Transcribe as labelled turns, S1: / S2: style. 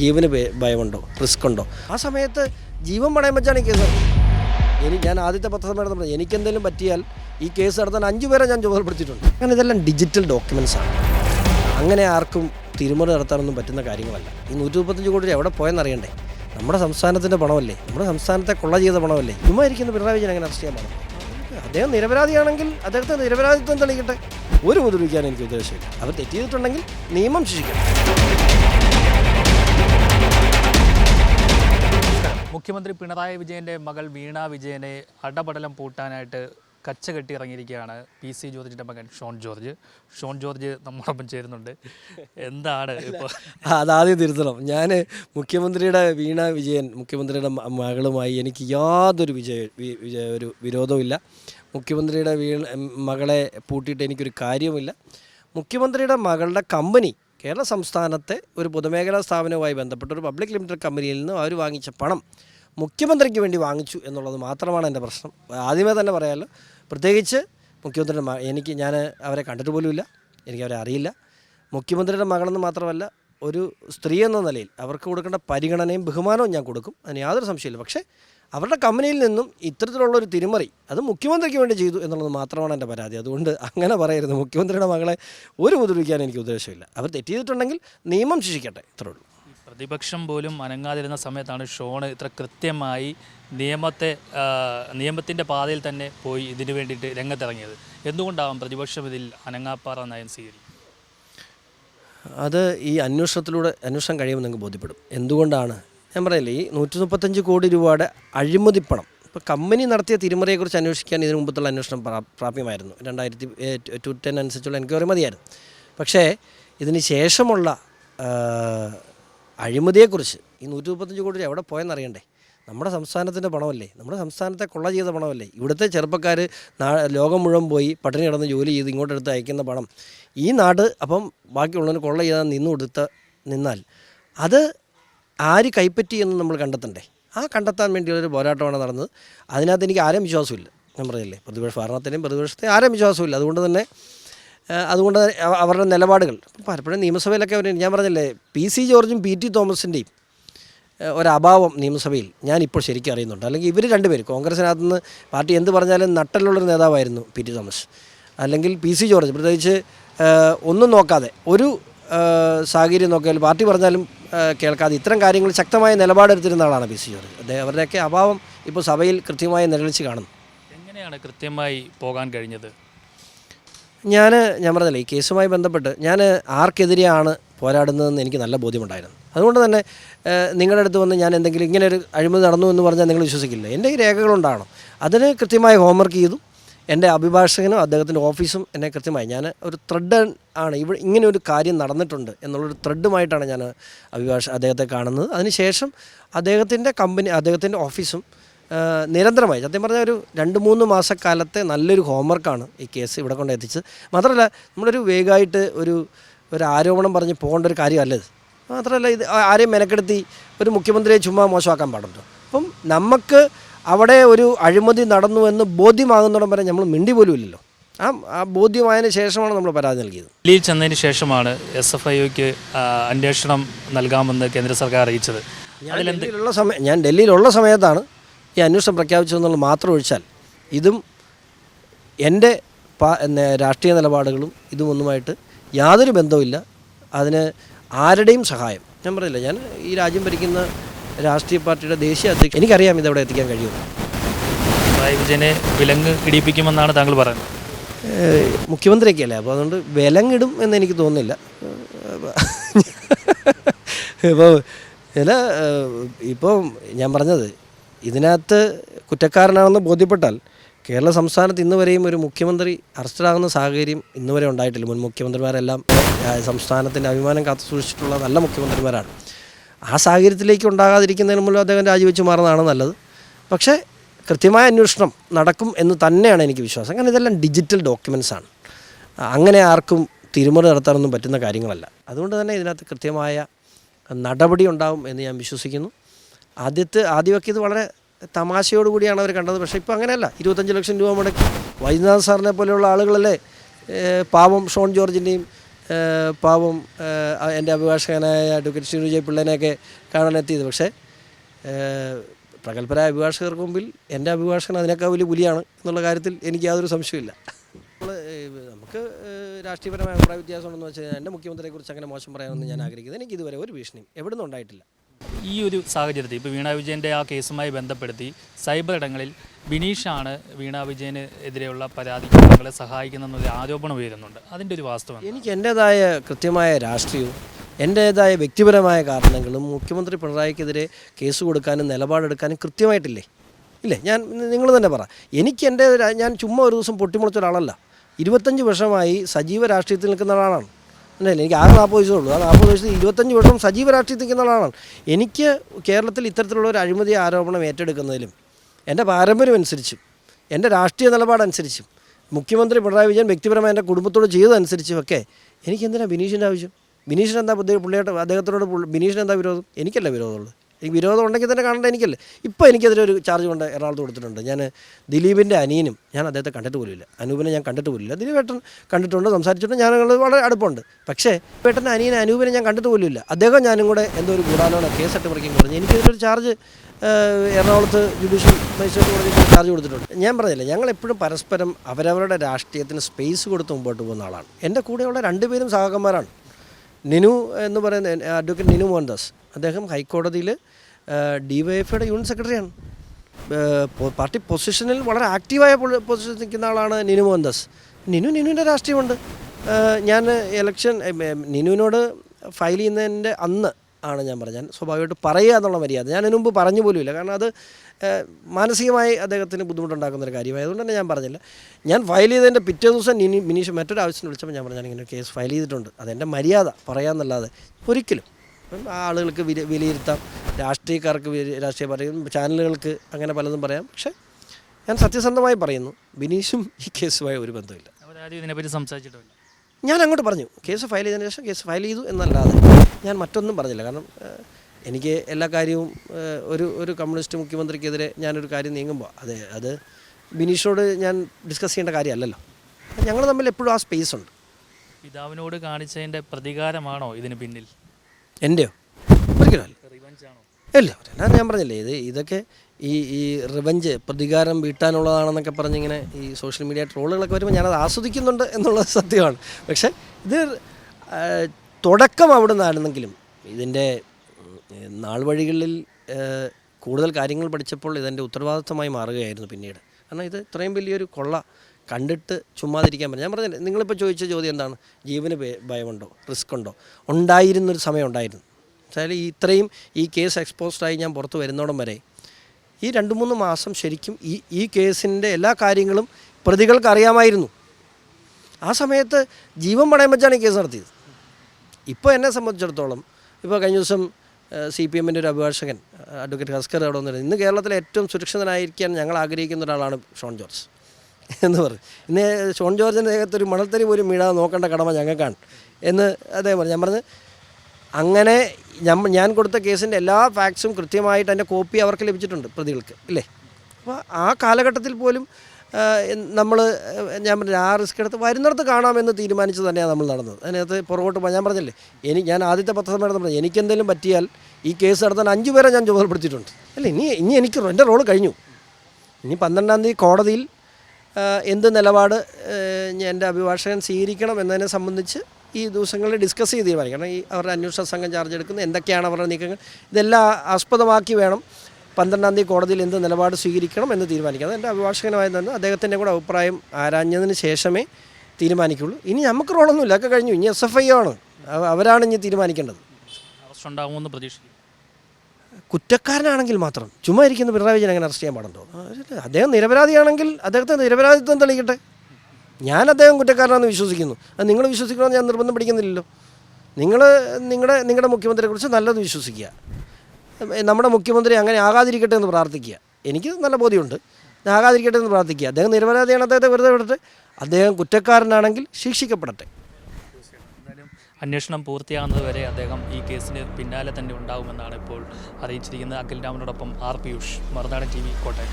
S1: ജീവന് ഭയമുണ്ടോ? റിസ്ക് ഉണ്ടോ ആ സമയത്ത് ജീവൻ പണയം വെച്ചാണ് ഈ കേസ് ഇനി ഞാൻ ആദ്യത്തെ പത്രസമ്മേളനം പറഞ്ഞു എനിക്കെന്തെങ്കിലും പറ്റിയാൽ ഈ കേസ് നടത്താൻ അഞ്ചു പേരെ ഞാൻ ചുമതലപ്പെടുത്തിയിട്ടുണ്ട്. അങ്ങനെ ഇതെല്ലാം ഡിജിറ്റൽ ഡോക്യുമെൻസ് ആണ്. അങ്ങനെ ആർക്കും തിരുമറി നടത്താനൊന്നും പറ്റുന്ന കാര്യങ്ങളല്ല. ഈ നൂറ്റി മുപ്പത്തഞ്ച് കോടി രൂപ എവിടെ പോയെന്ന് അറിയണ്ടേ? നമ്മുടെ സംസ്ഥാനത്തിന്റെ പണമല്ലേ? നമ്മുടെ സംസ്ഥാനത്തെ കൊള്ള ചെയ്ത പണമല്ലേ? ഇരിക്കുന്ന പിണറായി വിജയൻ അങ്ങനെ അറസ്റ്റ് ചെയ്യാൻ പാടില്ല. അദ്ദേഹം നിരപരാധിയാണെങ്കിൽ അദ്ദേഹത്തെ നിരപരാധിത്വം തെളിയിക്കട്ടെ. ഒരു മുദ്രിക്കാൻ എനിക്ക് ഉദ്ദേശമില്ല. അവർ തെറ്റ് ചെയ്തിട്ടുണ്ടെങ്കിൽ നിയമം ശിക്ഷിക്കണം.
S2: മുഖ്യമന്ത്രി പിണറായി വിജയന്റെ മകൾ വീണ വിജയനെ അടപടലം പൂട്ടാനായിട്ട് കച്ച കെട്ടി ഇറങ്ങിയിരിക്കുകയാണ് പി സി ജോർജിന്റെ മകൻ ഷോൺ ജോർജ്. ഷോൺ ജോർജ് നമ്മോടൊപ്പം ചേരുന്നുണ്ട്. എന്താണ് ഇപ്പോൾ
S1: അതാദ്യം തിരുത്തണം. ഞാൻ മുഖ്യമന്ത്രിയുടെ വീണ വിജയൻ മുഖ്യമന്ത്രിയുടെ മകളുമായി എനിക്ക് യാതൊരു വിജയ വിജയ ഒരു വിരോധവുമില്ല. മുഖ്യമന്ത്രിയുടെ വീണ മകളെ പൂട്ടിയിട്ട് എനിക്കൊരു കാര്യവുമില്ല. മുഖ്യമന്ത്രിയുടെ മകളുടെ കമ്പനി കേരള സംസ്ഥാനത്തെ ഒരു പൊതുമേഖലാ സ്ഥാപനവുമായി ബന്ധപ്പെട്ട ഒരു പബ്ലിക് ലിമിറ്റഡ് കമ്പനിയിൽ നിന്ന് അവർ വാങ്ങിച്ച പണം മുഖ്യമന്ത്രിക്ക് വേണ്ടി വാങ്ങിച്ചു എന്നുള്ളത് മാത്രമാണ് എന്റെ പ്രശ്നം. ആദ്യമേ തന്നെ പറയാമല്ലോ പ്രത്യേകിച്ച് മുഖ്യമന്ത്രിയുടെ എനിക്ക് ഞാൻ അവരെ കണ്ടിട്ട് പോലുമില്ല എനിക്ക് അവരെ അറിയില്ല. മുഖ്യമന്ത്രിയുടെ മകളെന്ന് മാത്രമല്ല ഒരു സ്ത്രീ എന്ന നിലയിൽ അവർക്ക് കൊടുക്കേണ്ട പരിഗണനയും ബഹുമാനവും ഞാൻ കൊടുക്കും അതിന് യാതൊരു സംശയമില്ല പക്ഷേ അവരുടെ കമ്പനിയിൽ നിന്നും ഇത്തരത്തിലുള്ള ഒരു തിരിമറി അത് മുഖ്യമന്ത്രിക്ക് വേണ്ടി ചെയ്തു എന്നുള്ളത് മാത്രമാണ് എന്റെ പരാതി. അതുകൊണ്ട് അങ്ങനെ പറയരുത്. മുഖ്യമന്ത്രിയുടെ മകളെ ഒരു ഉപദ്രവിക്കാൻ എനിക്ക് ഉദ്ദേശമില്ല. അവർ തെറ്റ് ചെയ്തിട്ടുണ്ടെങ്കിൽ നിയമം ശിക്ഷിക്കട്ടെ. ഇത്രേ ഉള്ളൂ.
S2: പ്രതിപക്ഷം പോലും അനങ്ങാതിരുന്ന സമയത്താണ് ഷോണ് ഇത്ര കൃത്യമായി നിയമത്തെ നിയമത്തിന്റെ പാതയിൽ തന്നെ പോയി ഇതിനു വേണ്ടിയിട്ട് രംഗത്തിറങ്ങിയത്. എന്തുകൊണ്ടാവാം പ്രതിപക്ഷം ഇതിൽ അനങ്ങാപ്പാറ നയം സ്വീകരിക്കും
S1: അത് ഈ അന്വേഷണത്തിലൂടെ അന്വേഷണം കഴിയുമ്പോൾ നിങ്ങൾക്ക് ബോധ്യപ്പെടും. എന്തുകൊണ്ടാണ് ഞാൻ പറയില്ലേ ഈ നൂറ്റി മുപ്പത്തഞ്ച് കോടി രൂപയുടെ അഴിമതിപ്പണം. ഇപ്പോൾ കമ്പനി നടത്തിയ തിരിമറിയെക്കുറിച്ച് അന്വേഷിക്കാൻ ഇതിനു മുമ്പത്തുള്ള അന്വേഷണം പ്രാ- പ്രാപ്യമായിരുന്നു. രണ്ടായിരത്തി ടു ടെൻ അനുസരിച്ചുള്ള എൻക്വയറി മതിയായിരുന്നു. പക്ഷേ ഇതിന് ശേഷമുള്ള അഴിമതിയെക്കുറിച്ച് ഈ നൂറ്റി മുപ്പത്തഞ്ച് കോടി രൂപ എവിടെ പോയെന്ന് അറിയണ്ടേ നമ്മുടെ സംസ്ഥാനത്തിന്റെ പണമല്ലേ? നമ്മുടെ സംസ്ഥാനത്തെ കൊള്ള ചെയ്ത പണമല്ലേ? ഇവിടുത്തെ ചെറുപ്പക്കാർ ലോകം മുഴുവൻ പോയി പട്ടിണി കിടന്ന് ജോലി ചെയ്ത് ഇങ്ങോട്ടെടുത്ത് അയക്കുന്ന പണം ഈ നാട് അപ്പം ബാക്കിയുള്ളവന് കൊള്ള ചെയ്താൽ നിന്നു കൊടുത്ത് നിന്നാൽ അത് ആര് കൈപ്പറ്റി എന്ന് നമ്മൾ കണ്ടെത്തണ്ടേ? ആ കണ്ടെത്താൻ വേണ്ടിയുള്ളൊരു പോരാട്ടമാണ് നടന്നത്. അതിനകത്ത് എനിക്ക് ആരും വിശ്വാസമില്ല. ഞാൻ പറഞ്ഞില്ലേ പ്രതിപക്ഷ ഭരണത്തിനെയും പ്രതിപക്ഷത്തെ ആരും വിശ്വാസമില്ല. അതുകൊണ്ട് തന്നെ അതുകൊണ്ട് അവരുടെ നിലപാടുകൾ. പലപ്പോഴും നിയമസഭയിലൊക്കെ അവർ ഞാൻ പറഞ്ഞില്ലേ പി സി ജോർജും പി ടി തോമസിന്റെയും ഒരഭാവം നിയമസഭയിൽ ഞാനിപ്പോൾ ശരിക്കും അറിയുന്നുണ്ട്. അല്ലെങ്കിൽ ഇവർ രണ്ടുപേരും കോൺഗ്രസിനകത്ത് നിന്ന് പാർട്ടി എന്ത് പറഞ്ഞാലും നട്ടലുള്ളൊരു നേതാവായിരുന്നു പി ടി തോമസ്. അല്ലെങ്കിൽ പി സി ജോർജ് പ്രത്യേകിച്ച് ഒന്നും നോക്കാതെ ഒരു സാഹചര്യം നോക്കിയാൽ പാർട്ടി പറഞ്ഞാലും കേൾക്കാതെ ഇത്തരം കാര്യങ്ങൾ ശക്തമായ നിലപാടെടുത്തിരുന്ന ആളാണ് പി സി ജോർജ്. അദ്ദേഹം അവരുടെയൊക്കെ അഭാവം ഇപ്പോൾ സഭയിൽ കൃത്യമായി നിലനിച്ച് കാണുന്നു.
S2: എങ്ങനെയാണ് കൃത്യമായി പോകാൻ കഴിഞ്ഞത്?
S1: ഞാൻ ഞാൻ പറഞ്ഞില്ലേ ഈ കേസുമായി ബന്ധപ്പെട്ട് ഞാൻ ആർക്കെതിരെയാണ് പോരാടുന്നതെന്ന് എനിക്ക് നല്ല ബോധ്യമുണ്ടായിരുന്നു. അതുകൊണ്ട് തന്നെ നിങ്ങളുടെ അടുത്ത് വന്ന് ഞാൻ എന്തെങ്കിലും ഇങ്ങനെ ഒരു അഴിമതി നടന്നു എന്ന് പറഞ്ഞാൽ നിങ്ങൾ വിശ്വസിക്കില്ല. എന്റെ ഈ രേഖകളുണ്ടാകണം അതിന് കൃത്യമായി ഹോംവർക്ക് ചെയ്തു. എന്റെ അഭിഭാഷകനും അദ്ദേഹത്തിന്റെ ഓഫീസും എന്നെ കൃത്യമായി ഞാൻ ഒരു ത്രെഡ് ആണ് ഇവിടെ ഇങ്ങനെ ഒരു കാര്യം നടന്നിട്ടുണ്ട് എന്നുള്ളൊരു ത്രെഡുമായിട്ടാണ് ഞാൻ അഭിഭാഷ അദ്ദേഹത്തെ കാണുന്നത്. അതിനുശേഷം അദ്ദേഹത്തിന്റെ കമ്പനി അദ്ദേഹത്തിന്റെ ഓഫീസും നിരന്തരമായി സത്യം പറഞ്ഞാൽ ഒരു രണ്ട് മൂന്ന് മാസക്കാലത്തെ നല്ലൊരു ഹോംവർക്കാണ് ഈ കേസ് ഇവിടെ കൊണ്ട് എത്തിച്ചത്. മാത്രമല്ല നമ്മളൊരു വേഗമായിട്ട് ഒരു ഒരു ആരോപണം പറഞ്ഞ് പോകേണ്ട ഒരു കാര്യമല്ല ഇത്? മാത്രമല്ല ഇത് ആരെയും മെനക്കെടുത്തി ഒരു മുഖ്യമന്ത്രിയെ ചുമ്മാ മോശമാക്കാൻ പാടുണ്ടോ? അപ്പം നമുക്ക് അവിടെ ഒരു അഴിമതി നടന്നു എന്ന് ബോധ്യമാകുന്നിടം വരെ നമ്മൾ മിണ്ടി പോലും ഇല്ലല്ലോ. ആ ആ ബോധ്യമായതിനു ശേഷമാണ് നമ്മൾ പരാതി നൽകിയത്.
S2: ഡൽഹിയിൽ ചെന്നതിന് ശേഷമാണ് എസ് എഫ് ഐക്ക് അന്വേഷണം നൽകാമെന്ന് കേന്ദ്ര സർക്കാർ അറിയിച്ചത്.
S1: സമയം ഞാൻ ഡൽഹിയിലുള്ള സമയത്താണ് ഈ അന്വേഷണം പ്രഖ്യാപിച്ചതെന്നുള്ളത് മാത്രം ഒഴിച്ചാൽ ഇതും എന്റെ രാഷ്ട്രീയ നിലപാടുകളും ഇതും ഒന്നുമായിട്ട് യാതൊരു ബന്ധവുമില്ല. അതിന് ആരുടെയും സഹായം. ഞാൻ പറയില്ല ഞാൻ ഈ രാജ്യം ഭരിക്കുന്ന രാഷ്ട്രീയ പാർട്ടിയുടെ ദേശീയ അധ്യക്ഷൻ എനിക്കറിയാം ഇതവിടെ എത്തിക്കാൻ കഴിയുമോ
S2: പിണറായി വിജയനെ വിലങ്ങ് ഇടിപ്പിക്കുമെന്നാണ് താങ്കൾ പറയുന്നത്.
S1: മുഖ്യമന്ത്രിയൊക്കെയല്ലേ? മുഖ്യമന്ത്രിയൊക്കെ അല്ലേ അപ്പോൾ അതുകൊണ്ട് വിലങ്ങിടും എന്ന് എനിക്ക് തോന്നുന്നില്ല. ഇപ്പോൾ ചില ഇപ്പോൾ ഞാൻ പറഞ്ഞത് ഇതിനകത്ത് കുറ്റക്കാരനാണെന്ന് ബോധ്യപ്പെട്ടാൽ കേരള സംസ്ഥാനത്ത് ഇന്ന് വരെയും ഒരു മുഖ്യമന്ത്രി അറസ്റ്റിലാകുന്ന സാഹചര്യം ഇന്ന് വരെ ഉണ്ടായിട്ടില്ല. മുൻ മുഖ്യമന്ത്രിമാരെല്ലാം സംസ്ഥാനത്തിന്റെ അഭിമാനം കാത്തു സൂക്ഷിച്ചിട്ടുള്ള നല്ല മുഖ്യമന്ത്രിമാരാണ്. ആ സാഹചര്യത്തിലേക്ക് ഉണ്ടാകാതിരിക്കുന്നതിന് മുമ്പ് അദ്ദേഹം രാജിവെച്ച് മാറുന്നതാണ് നല്ലത്. പക്ഷേ കൃത്യമായ അന്വേഷണം നടക്കും എന്ന് തന്നെയാണ് എനിക്ക് വിശ്വാസം. കാരണം ഇതെല്ലാം ഡിജിറ്റൽ ഡോക്യുമെൻസാണ് അങ്ങനെ ആർക്കും തിരുമറി നടത്താനൊന്നും പറ്റുന്ന കാര്യങ്ങളല്ല. അതുകൊണ്ട് തന്നെ ഇതിനകത്ത് കൃത്യമായ നടപടി ഉണ്ടാവും എന്ന് ഞാൻ വിശ്വസിക്കുന്നു. ആദ്യത്തെ ആദ്യമൊക്കെ ഇത് വളരെ തമാശയോടുകൂടിയാണ് അവർ കണ്ടത്. പക്ഷേ ഇപ്പോൾ അങ്ങനെയല്ല. ഇരുപത്തഞ്ച് ലക്ഷം രൂപ മുടക്കി വൈദ്യനാഥ് സാറിനെ പോലെയുള്ള ആളുകളല്ലേ പാവം ഷോൺ ജോർജിന്റെയും പാവം എന്റെ അഭിഭാഷകനായ അഡ്വക്കേറ്റ് ശ്രീ വിജയ് പിള്ളേനെയൊക്കെ കാണാനെത്തിയത് പക്ഷേ പ്രഗത്ഭരായ അഭിഭാഷകർക്ക് മുമ്പിൽ എന്റെ അഭിഭാഷകൻ അതിനേക്കാൾ വലിയ പുലിയാണ് എന്നുള്ള കാര്യത്തിൽ എനിക്ക് യാതൊരു സംശയമില്ല നമുക്ക് രാഷ്ട്രീയപരമായ അഭിപ്രായ വ്യത്യാസം ഉണ്ടെന്ന് വെച്ച് കഴിഞ്ഞാൽ എന്റെ മുഖ്യമന്ത്രിയെക്കുറിച്ച് അങ്ങനെ മോശം പറയാനൊന്നും ഞാൻ ആഗ്രഹിക്കുന്നത് എനിക്ക് ഇതുവരെ ഒരു ഭീഷണിയും എവിടെ നിന്നും ഉണ്ടായിട്ടില്ല.
S2: ഈ ഒരു സാഹചര്യത്തിൽ ഇപ്പോൾ വീണ വിജയന്റെ ആ കേസുമായി ബന്ധപ്പെടുത്തി സൈബർ ഇടങ്ങളിൽ ബിനീഷാണ് വീണ വിജയന് എതിരെയുള്ള പരാതി സഹായിക്കുന്നതെന്നൊരു ആരോപണം ഉയരുന്നുണ്ട്. അതിന്റെ ഒരു വാസ്തവം
S1: എനിക്ക് എന്റേതായ കൃത്യമായ രാഷ്ട്രീയവും എന്റേതായ വ്യക്തിപരമായ കാരണങ്ങളും മുഖ്യമന്ത്രി പിണറായിക്കെതിരെ കേസ് കൊടുക്കാനും നിലപാടെടുക്കാനും കൃത്യമായിട്ടില്ലേ? ഇല്ലേ? ഞാൻ നിങ്ങൾ തന്നെ പറ. എനിക്ക് എന്റെ ഞാൻ ചുമ്മാ ഒരു ദിവസം പൊട്ടിമുളച്ച ഒരാളല്ല. ഇരുപത്തഞ്ച് വർഷമായി സജീവ രാഷ്ട്രീയത്തിൽ നിൽക്കുന്ന ഒരാളാണ്. അല്ലേ എനിക്ക് ആറ് നാൽപ്പത് വയസ്സേ ഉള്ളൂ. ആ നാൽപ്പത് വയസ്സിൽ ഇരുപത്തഞ്ച് വർഷം സജീവ രാഷ്ട്രീയത്തിൽ നിൽക്കുന്ന ആളാണ് എനിക്ക് കേരളത്തിൽ ഇത്തരത്തിലുള്ള ഒരു അഴിമതി ആരോപണം ഏറ്റെടുക്കുന്നതിലും എന്റെ പാരമ്പര്യം അനുസരിച്ചും എന്റെ രാഷ്ട്രീയ നിലപാടനുസരിച്ചും മുഖ്യമന്ത്രി പിണറായി വിജയൻ വ്യക്തിപരമായി എന്റെ കുടുംബത്തോട് ചെയ്തതനുസരിച്ചും ഒക്കെ എനിക്ക് എന്തിനാണ് ബിനീഷിന്റെ ആവശ്യം? ബിനീഷിന് എന്താ പുതിയ പുള്ളിയായിട്ട് അദ്ദേഹത്തിനോട് പുള്ളി- ബിനീഷിന് എന്താ വിരോധം? എനിക്കല്ല വിരോധമുള്ളൂ. എനിക്ക് വിരോധം ഉണ്ടെങ്കിൽ തന്നെ കാണേണ്ട എനിക്കല്ലേ. ഇപ്പോൾ എനിക്കതിലൊരു ചാർജ് കൊണ്ട് എറണാകുളത്ത് കൊടുത്തിട്ടുണ്ട്. ഞാൻ ദിലീപിന്റെ അനിയനും ഞാൻ അദ്ദേഹത്തെ കണ്ടിട്ട് പോലുമില്ല അനൂപിനെ ഞാൻ കണ്ടിട്ട് പോലുമില്ല ദിലീപേട്ടൻ കണ്ടിട്ടുണ്ട് സംസാരിച്ചിട്ടുണ്ട്. ഞാൻ വളരെ അടുപ്പമുണ്ട്. പക്ഷേ ഏട്ടന്റെ അനിയനെ അനൂപിനെ ഞാൻ കണ്ടിട്ട് പോലുമില്ല അദ്ദേഹം ഞാനും കൂടെ എന്തോ ഒരു കൂടാലോണ കേസ് അട്ടിമറിക്കും പറഞ്ഞു. എനിക്കിതിലൊരു ചാർജ് എറണാകുളത്ത് ജുഡീഷ്യൽ മജിസ്ട്രേറ്റ് കോടതിയിൽ ചാർജ് കൊടുത്തിട്ടുണ്ട്. ഞാൻ പറഞ്ഞില്ല ഞങ്ങൾ എപ്പോഴും പരസ്പരം അവരവരുടെ രാഷ്ട്രീയത്തിന് സ്പേസ് കൊടുത്ത് മുമ്പോട്ട് പോകുന്ന ആളാണ്. എന്റെ കൂടെയുള്ള രണ്ടുപേരും സഹകന്മാരാണ് നിനു എന്ന് പറയുന്ന അഡ്വക്കേറ്റ് നിനു മോഹൻദാസ്. അദ്ദേഹം ഹൈക്കോടതിയിൽ ഡി വൈ എഫ് ഐയുടെ യൂണിറ്റ് സെക്രട്ടറിയാണ്. പാർട്ടി പൊസിഷനിൽ വളരെ ആക്റ്റീവായ പൊസിഷൻ നിൽക്കുന്ന ആളാണ് നിനു മോഹൻദാസ്. നിനു നിനുവിന്റെ രാഷ്ട്രീയമുണ്ട്. ഞാൻ എലക്ഷൻ നിനുവിനോട് ഫയൽ ചെയ്യുന്നതിന്റെ അന്ന് ആണ് ഞാൻ പറഞ്ഞത്. ഞാൻ സ്വാഭാവികമായിട്ട് പറയുക എന്നുള്ള മര്യാദ. ഞാൻ അതിനു മുമ്പ് പറഞ്ഞു പോലുമില്ല. കാരണം അത് മാനസികമായി അദ്ദേഹത്തിന് ബുദ്ധിമുട്ടുണ്ടാക്കുന്ന ഒരു കാര്യമായി അതുകൊണ്ട് തന്നെ ഞാൻ പറഞ്ഞില്ല. ഞാൻ ഫയൽ ചെയ്തതിന്റെ പിറ്റേ ദിവസം നിനി മിനീഷ് മറ്റൊരു ആവശ്യത്തിന് വിളിച്ചപ്പോൾ ഞാൻ പറഞ്ഞു ഇങ്ങനെ കേസ് ഫയൽ ചെയ്തിട്ടുണ്ട്. അതെന്റെ മര്യാദ. പറയാമെന്നല്ലാതെ ഒരിക്കലും. അപ്പം ആ ആളുകൾക്ക് വില വിലയിരുത്താം. രാഷ്ട്രീയക്കാർക്ക് രാഷ്ട്രീയ പറയും. ചാനലുകൾക്ക് അങ്ങനെ പലതും പറയാം. പക്ഷേ ഞാൻ സത്യസന്ധമായി പറയുന്നു. ബിനീഷും ഈ കേസുമായി ഒരു ബന്ധമില്ല
S2: ഇതിനെപ്പറ്റി സംസാരിച്ചിട്ടില്ല.
S1: ഞാൻ അങ്ങോട്ട് പറഞ്ഞു. കേസ് ഫയൽ ചെയ്തതിന് ശേഷം കേസ് ഫയൽ ചെയ്തു എന്നല്ലാതെ ഞാൻ മറ്റൊന്നും പറഞ്ഞില്ല. കാരണം എനിക്ക് എല്ലാ കാര്യവും ഒരു ഒരു കമ്മ്യൂണിസ്റ്റ് മുഖ്യമന്ത്രിക്കെതിരെ ഞാനൊരു കാര്യം നീങ്ങുമ്പോൾ അതെ അത് ബിനീഷോട് ഞാൻ ഡിസ്കസ് ചെയ്യേണ്ട കാര്യമല്ലല്ലോ. ഞങ്ങൾ തമ്മിൽ എപ്പോഴും ആ സ്പേസ് ഉണ്ട്.
S2: പിതാവിനോട് കാണിച്ചതിന്റെ പ്രതികാരമാണോ ഇതിന് പിന്നിൽ?
S1: എന്റെയോ ഒരിക്കലും ഇല്ല ഞാൻ ഞാൻ പറഞ്ഞില്ലേ ഇത് ഇതൊക്കെ ഈ ഈ റിവഞ്ച് പ്രതികാരം വീട്ടാനുള്ളതാണെന്നൊക്കെ പറഞ്ഞിങ്ങനെ ഈ സോഷ്യൽ മീഡിയ ട്രോളുകളൊക്കെ വരുമ്പോൾ ഞാനത് ആസ്വദിക്കുന്നുണ്ട് എന്നുള്ളത് സത്യമാണ്. പക്ഷേ ഇത് തുടക്കം അവിടെ നിന്നായിരുന്നെങ്കിലും ഇതിന്റെ നാൾവഴികളിൽ നാൾ വഴികളിൽ കൂടുതൽ കാര്യങ്ങൾ പഠിച്ചപ്പോൾ ഇതെന്റെ ഉത്തരവാദിത്വമായി മാറുകയായിരുന്നു പിന്നീട്. കാരണം ഇത് ഇത്രയും വലിയൊരു കൊള്ള കണ്ടിട്ട് ചുമ്മാതിരിക്കാൻ പറ്റും ഞാൻ പറഞ്ഞില്ല നിങ്ങളിപ്പോൾ ചോദിച്ച ചോദ്യം എന്താണ്? ജീവന് ഭയമുണ്ടോ? റിസ്ക് ഉണ്ടോ? ഉണ്ടായിരുന്നൊരു സമയം ഉണ്ടായിരുന്നു. വെച്ചാൽ ഇത്രയും ഈ കേസ് എക്സ്പോസ്ഡായി ഞാൻ പുറത്ത് വരുന്നോടം വരെ ഈ രണ്ട് മൂന്ന് മാസം ശരിക്കും ഈ ഈ കേസിന്റെ എല്ലാ കാര്യങ്ങളും പ്രതികൾക്ക് അറിയാമായിരുന്നു ആ സമയത്ത് ജീവൻ പണയം വെച്ചാണ് ഈ കേസ് നടത്തിയത്. ഇപ്പോൾ എന്നെ സംബന്ധിച്ചിടത്തോളം ഇപ്പോൾ കഴിഞ്ഞ ദിവസം സി പി എമ്മിന്റെ ഒരു അഭിഭാഷകൻ അഡ്വക്കേറ്റ് ഹസ്കർ അവിടെ വന്നിരുന്നു. ഇന്ന് കേരളത്തിലെ ഏറ്റവും സുരക്ഷിതനായിരിക്കാൻ ഞങ്ങൾ ആഗ്രഹിക്കുന്ന ഒരാളാണ് ഷോൺ ജോർജ്. എന്ന് പറഞ്ഞു. ഇന്ന് ഷോൺ ജോർജിന്റെ ദേഹത്ത് ഒരു മണൽത്തരി പോലും വീഴാതെ നോക്കേണ്ട കടമ ഞങ്ങൾക്കാണ്. എന്ന് അദ്ദേഹം പറഞ്ഞു. ഞാൻ പറഞ്ഞു അങ്ങനെ ഞാൻ കൊടുത്ത കേസിന്റെ എല്ലാ ഫാക്ട്സും കൃത്യമായിട്ട് അതിന്റെ കോപ്പി അവർക്ക് ലഭിച്ചിട്ടുണ്ട് പ്രതികൾക്ക്. ഇല്ലേ? അപ്പോൾ ആ കാലഘട്ടത്തിൽ പോലും നമ്മൾ ഞാൻ പറഞ്ഞ ആ റിസ്ക് എടുത്ത് വരുന്നിടത്ത് കാണാമെന്ന് തീരുമാനിച്ച് തന്നെയാണ് നമ്മൾ നടന്നത്. അതിനകത്ത് പുറകോട്ട് പോകാൻ ഞാൻ പറഞ്ഞില്ലേ എനിക്ക് ഞാൻ ആദ്യത്തെ പത്രസമ്മേളനം പറഞ്ഞു എനിക്കെന്തെങ്കിലും പറ്റിയാൽ ഈ കേസ് നടത്താൻ അഞ്ച് പേരെ ഞാൻ ചുമതലപ്പെടുത്തിയിട്ടുണ്ട്. അല്ല ഇനി ഇനി എനിക്ക് എന്റെ റോൾ കഴിഞ്ഞു. ഇനി പന്ത്രണ്ടാം തീയതി കോടതിയിൽ എന്ത് നിലപാട് എന്റെ അഭിഭാഷകൻ സ്വീകരിക്കണം എന്നതിനെ സംബന്ധിച്ച് ഈ ദിവസങ്ങളിൽ ഡിസ്കസ് ചെയ്ത് തീരുമാനിക്കണം ഈ അവരുടെ അന്വേഷണ സംഘം ചാർജ് എടുക്കുന്നത് എന്തൊക്കെയാണ് അവരുടെ നീക്കങ്ങൾ ഇതെല്ലാം ആസ്പദമാക്കി വേണം പന്ത്രണ്ടാം തീയതി കോടതിയിൽ എന്ത് നിലപാട് സ്വീകരിക്കണം എന്ന് തീരുമാനിക്കണം എന്റെ അഭിഭാഷകനുമായി തന്നെ അദ്ദേഹത്തിന്റെ കൂടെ അഭിപ്രായം ആരാഞ്ഞതിന് ശേഷമേ തീരുമാനിക്കുള്ളൂ. ഇനി നമുക്ക് റോളൊന്നുമില്ല ഒക്കെ കഴിഞ്ഞു ഇനി എസ് എഫ് ഐ ആണ്. അവ- അവരാണ് ഇനി തീരുമാനിക്കേണ്ടത്.
S2: അറസ്റ്റ്
S1: കുറ്റക്കാരനാണെങ്കിൽ മാത്രം ചുമ ഇരിക്കുന്ന പിണറായി വിജയൻ അങ്ങനെ അറസ്റ്റ് ചെയ്യാൻ പാടുണ്ടോ? അദ്ദേഹം നിരപരാധിയാണെങ്കിൽ അദ്ദേഹത്തെ നിരപരാധിത്വം തെളിയിക്കട്ടെ. ഞാൻ അദ്ദേഹം കുറ്റക്കാരനാണെന്ന് വിശ്വസിക്കുന്നു. അത് നിങ്ങൾ വിശ്വസിക്കണമെന്ന് ഞാൻ നിർബന്ധം പിടിക്കുന്നില്ലല്ലോ. നിങ്ങൾ നിങ്ങളുടെ നിങ്ങളുടെ മുഖ്യമന്ത്രിയെക്കുറിച്ച് നല്ലത് വിശ്വസിക്കുക. നമ്മുടെ മുഖ്യമന്ത്രി അങ്ങനെ ആകാതിരിക്കട്ടെ എന്ന് പ്രാർത്ഥിക്കുക. എനിക്ക് നല്ല ബോധ്യമുണ്ട്. ആകാതിരിക്കട്ടെ എന്ന് പ്രാർത്ഥിക്കുക. അദ്ദേഹം നിരപരാധിയാണ് അദ്ദേഹത്തെ വെറുതെ വിടട്ടെ. അദ്ദേഹം കുറ്റക്കാരനാണെങ്കിൽ ശിക്ഷിക്കപ്പെടട്ടെ.
S2: അന്വേഷണം പൂർത്തിയാകുന്നതുവരെ അദ്ദേഹം ഈ കേസിന് പിന്നാലെ തന്നെ ഉണ്ടാകുമെന്നാണ് ഇപ്പോൾ അറിയിച്ചിരിക്കുന്നത്. Akhil രാമനോടൊപ്പം R Piyush Marunadan T V Kottayam.